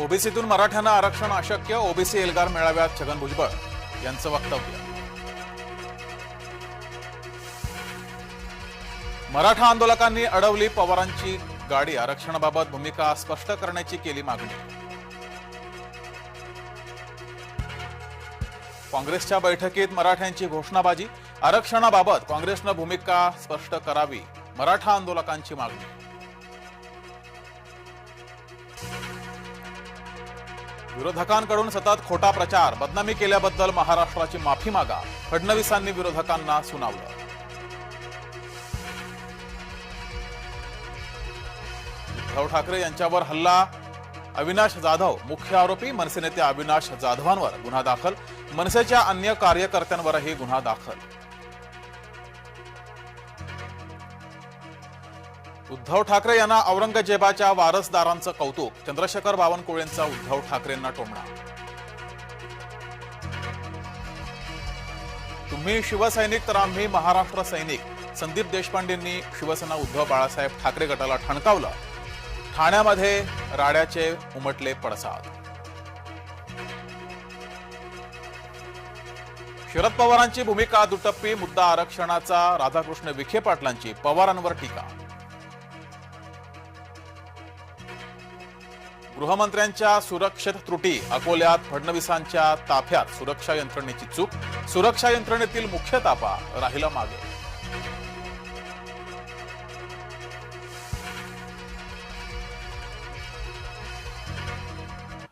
ओबीसीतून मराठ्यांना आरक्षण अशक्य ओबीसी एल्गार मेळाव्यात छगन भुजबळ यांचं वक्तव्य. मराठा आंदोलकांनी अडवली पवारांची गाडी. आरक्षणाबाबत भूमिका स्पष्ट करण्याची केली मागणी. काँग्रेसच्या बैठकीत मराठ्यांची घोषणाबाजी. आरक्षणाबाबत काँग्रेसनं भूमिका स्पष्ट करावी मराठा आंदोलकांची मागणी. विरोधकांकडून सतत खोटा प्रचार बदनामी केल्याबद्दल महाराष्ट्राची माफी मागा फडणवीसांनी विरोधकांना सुनावलं. उद्धव ठाकरे यांच्यावर हल्ला अविनाश जाधव मुख्य आरोपी मनसे नेते अविनाश जाधवांवर गुन्हा दाखल मनसेच्या अन्य कार्यकर्त्यांवरही गुन्हा दाखल. उद्धव ठाकरे यांना औरंगजेबाच्या वारसदारांचं कौतुक चंद्रशेखर बावनकुळेंचा उद्धव ठाकरेंना टोमणा. तुम्ही शिवसैनिक तर आम्ही महाराष्ट्र सैनिक संदीप देशपांडेंनी शिवसेना उद्धव बाळासाहेब ठाकरे गटाला ठणकावलं. ठाण्यामध्ये राड्याचे उमटले पडसाद. शरद पवारांची भूमिका दुटप्पी मुद्दा आरक्षणाचा राधाकृष्ण विखे पाटलांची पवारांवर टीका. गृहमंत्र्यांच्या सुरक्षेत त्रुटी अकोल्यात फडणवीसांच्या ताफ्यात सुरक्षा यंत्रणेची चूक सुरक्षा यंत्रणेतील मुख्य तापा राहिला मागे.